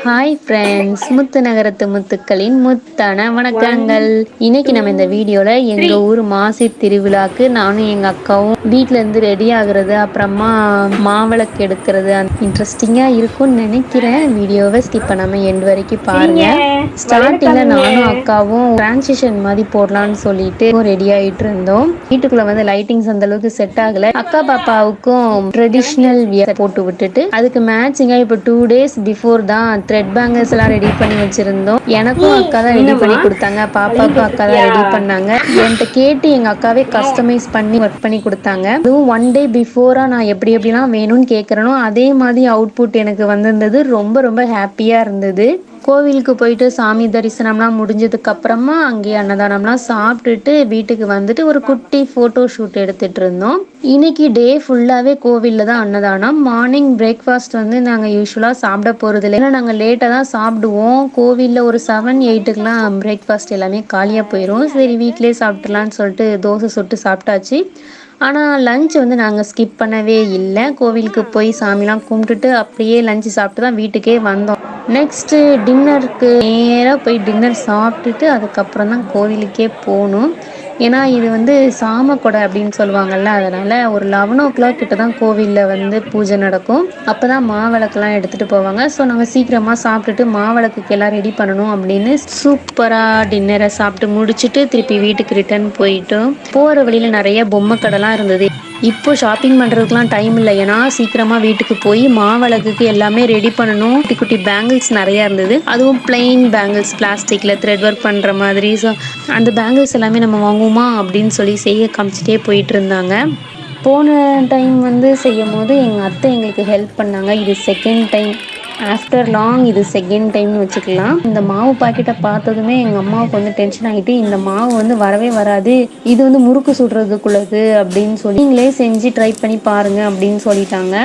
Hi friends முத்து நகரத்து முத்துக்களின் முத்தான வணக்கங்கள். இன்னைக்கு நம்ம இந்த வீடியோல எங்க ஊர் மாசி திருவிழாக்கு நானும் எங்க அக்காவும் வீட்ல இருந்து ரெடி ஆகுறது அப்புறமா மாவிளக்கு எடுக்கிறது இன்ட்ரெஸ்டிங்கா இருக்கும்னு நினைக்கிறேன். வீடியோவை ஸ்கிப் பண்ணாம எண்டு வரைக்கும் பாருங்க. ஸ்டார்டிங்ல நானும் அக்காவும் டிரான்சிஷன் மாதிரி போடலாம்னு சொல்லிட்டு ரெடி ஆயிட்டு இருந்தோம். வீட்டுக்குள்ள வந்து லைட்டிங்ஸ் அந்த அளவுக்கு செட் ஆகல. அக்கா பாப்பாவுக்கும் ட்ரெடிஷ்னல் வியர் போட்டு விட்டுட்டு அதுக்கு மேட்சிங்கா இப்ப டூ டேஸ் பிஃபோர் தான் த்ரெட் பேங்கல்ஸ் எல்லாம் ரெடி பண்ணி வச்சிருந்தோம். எனக்கும் அக்கா தான் ரெடி பண்ணி கொடுத்தாங்க. வளையல் பாப்பாக்கும் அக்கா தான் ரெடி பண்ணாங்க. என்கிட்ட கேட்டு எங்க அக்காவே கஸ்டமைஸ் பண்ணி ஒர்க் பண்ணி கொடுத்தாங்க. அதுவும் ஒன் டே பிஃபோரா நான் எப்படி எப்படிலாம் வேணும்னு கேட்கறனோ அதே மாதிரி அவுட்புட் எனக்கு வந்திருந்தது. ரொம்ப ரொம்ப ஹாப்பியா இருந்தது. கோவிலுக்கு போயிட்டு சாமி தரிசனம்லாம் முடிஞ்சதுக்கு அப்புறமா அங்கேயே அன்னதானம்லாம் சாப்பிட்டுட்டு வீட்டுக்கு வந்துட்டு ஒரு குட்டி ஃபோட்டோ ஷூட் எடுத்துட்டு இருந்தோம் இன்னைக்கு டே ஃபுல்லாகவே கோவிலில் தான் அன்னதானம். மார்னிங் பிரேக்ஃபாஸ்ட் வந்து நாங்கள் யூஸ்வலாக சாப்பிட போகிறது இல்லை ஏன்னா நாங்கள் லேட்டாக தான் சாப்பிடுவோம். கோவிலில் ஒரு செவன் எயிட்டுக்கெலாம் பிரேக்ஃபாஸ்ட் எல்லாமே காலியாக போயிடும் சரி வீட்டிலே சாப்பிட்றலான்னு சொல்லிட்டு தோசை சுட்டு சாப்பிட்டாச்சு. ஆனால் லஞ்ச் வந்து நாங்கள் ஸ்கிப் பண்ணவே இல்லை. கோவிலுக்கு போய் சாமிலாம் கும்பிட்டுட்டு அப்படியே லஞ்சு சாப்பிட்டு தான் வீட்டுக்கே வந்தோம். நெக்ஸ்ட்டு டின்னருக்கு நேராக போய் டின்னர் சாப்பிட்டுட்டு அதுக்கப்புறம் தான் கோவிலுக்கே போகணும். ஏன்னா இது வந்து சாம கொடை அப்படின்னு சொல்லுவாங்கள்ல அதனால் ஒரு லெவன் ஓ கிளாக் கிட்ட தான் கோவிலில் வந்து பூஜை நடக்கும். அப்போ தான் மாவிளக்கெல்லாம் எடுத்துகிட்டு போவாங்க. ஸோ நாங்கள் சீக்கிரமாக சாப்பிட்டுட்டு மாவிளக்குக்கு எல்லாம் ரெடி பண்ணணும் அப்படின்னு சூப்பராக டின்னரை சாப்பிட்டு முடிச்சுட்டு திருப்பி வீட்டுக்கு ரிட்டர்ன் போயிட்டோம். போகிற வழியில் நிறைய பொம்மை கடைலாம் இருந்தது. இப்போ ஷாப்பிங் பண்ணுறதுக்குலாம் டைம் இல்லை. ஏன்னா சீக்கிரமாக வீட்டுக்கு போய் மாவளகுக்கு எல்லாமே ரெடி பண்ணணும். குட்டி குட்டி பேங்கிள்ஸ் நிறையா இருந்தது. அதுவும் பிளெயின் பேங்கிள்ஸ் பிளாஸ்டிக்கில் த்ரெட் ஒர்க் பண்ணுற மாதிரி. ஸோ அந்த பேங்கிள்ஸ் எல்லாமே நம்ம வாங்குவோமா அப்படின்னு சொல்லி செய்ய காமிச்சிட்டே போயிட்டு இருந்தாங்க. போன டைம் வந்து செய்யும் போது எங்கள் அத்தை எங்களுக்கு ஹெல்ப் பண்ணாங்க. இது செகண்ட் டைம் ஆஃப்டர் லாங் இது செகண்ட் டைம்னு வச்சுக்கலாம். இந்த மாவு பாக்கெட்டை பார்த்ததுமே எங்கள் அம்மாவுக்கு வந்து டென்ஷன் ஆகிட்டு இந்த மாவு வந்து வரவே வராது. இது வந்து முறுக்கு சுடுறதுக்குள்ளது அப்படின்னு சொல்லி நீங்களே செஞ்சு ட்ரை பண்ணி பாருங்கள் அப்படின்னு சொல்லிட்டாங்க.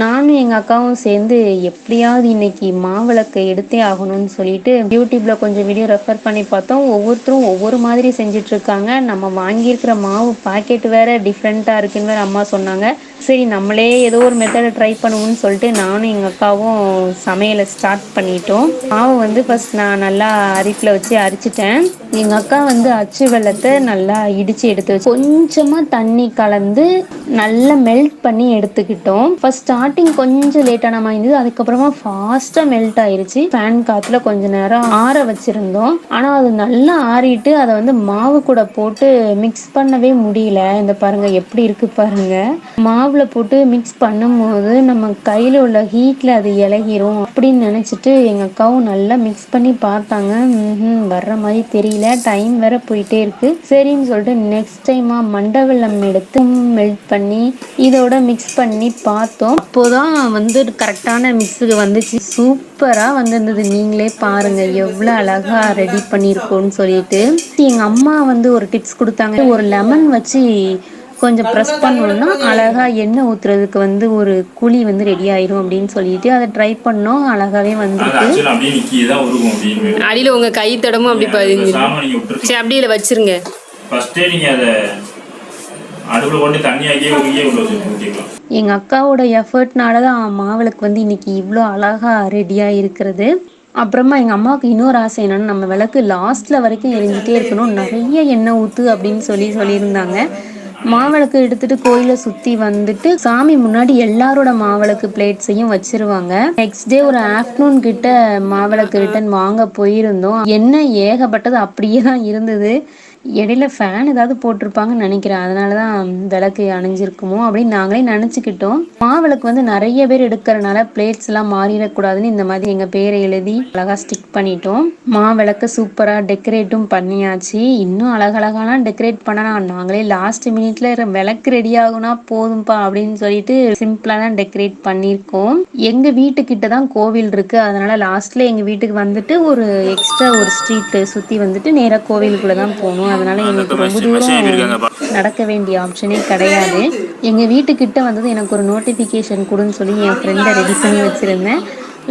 நானும் எங்கள் அக்காவும் சேர்ந்து எப்படியாவது இன்னைக்கு மாவிளக்கை எடுத்தே ஆகணும்னு சொல்லிட்டு யூடியூப்பில் கொஞ்சம் வீடியோ ரெஃபர் பண்ணி பார்த்தோம். ஒவ்வொருத்தரும் ஒவ்வொரு மாதிரி செஞ்சிட்ருக்காங்க. நம்ம வாங்கியிருக்கிற மாவு பாக்கெட் வேறு டிஃப்ரெண்ட்டாக இருக்குன்னு வேறு அம்மா சொன்னாங்க. சரி நம்மளே ஏதோ ஒரு மெத்தடை ட்ரை பண்ணுவோம்னு சொல்லிட்டு நானும் எங்கள் அக்காவும் சமையலை ஸ்டார்ட் பண்ணிட்டோம். மாவு வந்து ஃபர்ஸ்ட் நான் நல்லா அரிப்பில் வச்சு அரிச்சிட்டேன். எங்கள் அக்கா வந்து அச்சு வெள்ளத்தை நல்லா இடித்து எடுத்து வச்சு கொஞ்சமாக தண்ணி கலந்து நல்லா மெல்ட் பண்ணி எடுத்துக்கிட்டோம். ஃபர்ஸ்ட் ஸ்டார்டிங் கொஞ்சம் லேட்டான மாதிரி இருந்தது அதுக்கப்புறமா ஃபாஸ்ட்டாக மெல்ட் ஆயிருச்சு. ஃபேன் காற்றுல கொஞ்ச நேரம் ஆற வச்சுருந்தோம். ஆனால் அது நல்லா ஆறிட்டு அதை வந்து மாவு கூட போட்டு மிக்ஸ் பண்ணவே முடியல. இந்த பாருங்க எப்படி இருக்கு பாருங்க. மாவில் போட்டு மிக்ஸ் பண்ணும்போது நம்ம கையில் உள்ள ஹீட்டில் அது இலகிரும் அப்படின்னு நினச்சிட்டு எங்கள் அக்காவும் நல்லா மிக்ஸ் பண்ணி பார்த்தாங்க. வர்ற மாதிரி தெரியல. டைம் வேற போயிட்டே இருக்கு. சரின்னு சொல்லிட்டு நெக்ஸ்ட் டைமாக மண்டவெல்லம் எடுத்து மெல்ட் பண்ணி இதோட மிக்ஸ் பண்ணி பார்த்தோம். அப்போதான் வந்து கரெக்டான மிக்ஸுக்கு வந்துச்சு. சூப்பராக வந்திருந்தது. நீங்களே பாருங்க எவ்வளோ அழகா ரெடி பண்ணியிருக்கோன்னு சொல்லிட்டு. எங்கள் அம்மா வந்து ஒரு டிப்ஸ் கொடுத்தாங்க. ஒரு லெமன் வச்சு கொஞ்சம் ப்ரெஸ் பண்ணோம்னா அழகா எண்ணெய் ஊற்றுறதுக்கு வந்து ஒரு குழி வந்து ரெடி ஆயிரும் அப்படின்னு சொல்லிட்டு அதை ட்ரை பண்ணோம். அழகாவே அது வந்திருக்கு தான் அடியில் உங்கள் கை தடமும் அப்படி விட்டுருக்கு சரி அப்படியே இதில் வச்சிருங்க ஃபர்ஸ்டே நீங்க அதை அடுப்புல கொண்டு தண்ணி ஆக்கியே உள்ள ஊற்றிக்கலாம் எங்கள் அக்காவோட எஃபர்ட்னால தான் மாவிளக்கு வந்து இன்னைக்கு இவ்வளோ அழகா ரெடியாக இருக்கிறது. அப்புறமா எங்கள் அம்மாவுக்கு இன்னொரு ஆசை என்னென்னா நம்ம விளக்கு லாஸ்ட்ல வரைக்கும் எரிஞ்சிட்டே இருக்கணும். நிறைய எண்ணெய் ஊற்று அப்படின்னு சொல்லி சொல்லியிருந்தாங்க. மாவிளக்கு எடுத்துட்டு கோயிலை சுற்றி வந்துட்டு சாமி முன்னாடி எல்லாரோட மாவிளக்கு பிளேட்ஸையும் வச்சிருவாங்க. நெக்ஸ்ட் டே ஒரு ஆஃப்டர்நூன் கிட்ட மாவிளக்கு ரிட்டன் வாங்க போயிருந்தோம். எண்ணெய் ஏகப்பட்டது அப்படியே தான் இருந்தது. இடையில ஃபேன் ஏதாவது போட்டிருப்பாங்கன்னு நினைக்கிறேன். அதனால தான் விளக்கு அணிஞ்சிருக்குமோ அப்படின்னு நாங்களே நினச்சிக்கிட்டோம். மாவிளக்கு வந்து நிறைய பேர் எடுக்கிறனால பிளேட்ஸ் எல்லாம் மாறிடக்கூடாதுன்னு இந்த மாதிரி எங்கள் பேரை எழுதி அழகாக ஸ்டிக் பண்ணிட்டோம். மாவிளக்கு சூப்பராக டெக்கரேட்டும் பண்ணியாச்சு. இன்னும் அழகழகாலாம் டெக்கரேட் பண்ணலாம் நாங்களே லாஸ்ட் மினிட்ல விளக்கு ரெடி ஆகுனா போதும்பா அப்படின்னு சொல்லிட்டு சிம்பிளாக தான் டெக்கரேட் பண்ணியிருக்கோம். எங்கள் வீட்டுக்கிட்ட தான் கோவில் இருக்கு. அதனால லாஸ்ட்ல எங்கள் வீட்டுக்கு வந்துட்டு ஒரு எக்ஸ்ட்ரா ஒரு ஸ்ட்ரீட் சுற்றி வந்துட்டு நேராக கோவிலுக்குள்ளே தான் போகணும். அதனால எங்களுக்கு ரொம்ப தூரம் நடக்க வேண்டிய ஆப்ஷனே கிடையாது. எங்கள் வீட்டுக்கிட்ட வந்தது எனக்கு ஒரு நோட்டிஃபிகேஷன் கொடுன்னு சொல்லி என் ஃப்ரெண்டை ரெடி பண்ணி வச்சுருந்தேன்.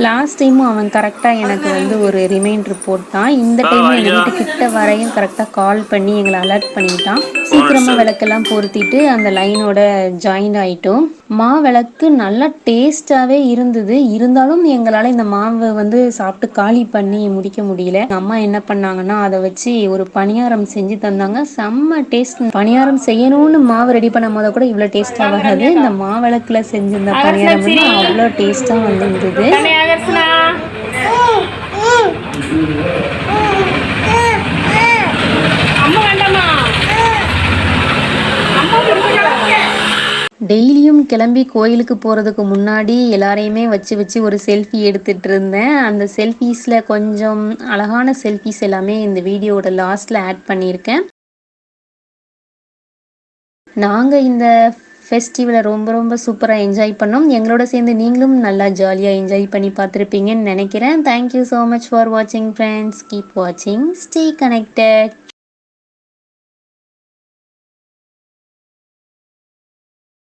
லாஸ்ட் டைமும் அவன் கரெக்டாக எனக்கு வந்து ஒரு ரிமைண்டர் போட்டான் இந்த டைமும் எங்கள் வீட்டு கிட்ட வரையும் கரெக்டாக கால் பண்ணி எங்களை அலர்ட் பண்ணிட்டான். சீக்கிரமாக விளக்கெல்லாம் பொருத்திட்டு அந்த லைனோட ஜாயின் ஆயிட்டோம். மா விளக்கு நல்லா டேஸ்டாகவே இருந்தது. இருந்தாலும் எங்களால் இந்த மாவை வந்து சாப்பிட்டு காலி பண்ணி முடிக்க முடியல. அம்மா என்ன பண்ணாங்கன்னா அதை வச்சு ஒரு பணியாரம் செஞ்சு தந்தாங்க. செம்ம டேஸ்ட் பணியாரம் செய்யணும்னு மாவு ரெடி பண்ணும் போது கூட இவ்வளோ டேஸ்ட்டாக வராது இந்த மாவிளக்கில் செஞ்சிருந்த பணியாரம் வந்து அவ்வளோ டேஸ்ட்டாக வந்திருந்தது. டெய்லியும் கிளம்பி கோயிலுக்கு போகிறதுக்கு முன்னாடி எல்லாரையுமே வச்சு வச்சு ஒரு செல்ஃபி எடுத்துகிட்டு இருந்தேன். அந்த செல்ஃபீஸில் கொஞ்சம் அழகான செல்ஃபீஸ் எல்லாமே இந்த வீடியோவோட லாஸ்ட்டில் ஆட் பண்ணியிருக்கேன். நாங்கள் இந்த ஃபெஸ்டிவலை ரொம்ப ரொம்ப சூப்பராக என்ஜாய் பண்ணோம். எங்களோட சேர்ந்து நீங்களும் நல்லா ஜாலியாக என்ஜாய் பண்ணி பார்த்துருப்பீங்கன்னு நினைக்கிறேன். தேங்க்யூ ஸோ மச் ஃபார் வாட்சிங் ஃப்ரெண்ட்ஸ் கீப் வாட்சிங் ஸ்டே கனெக்டட்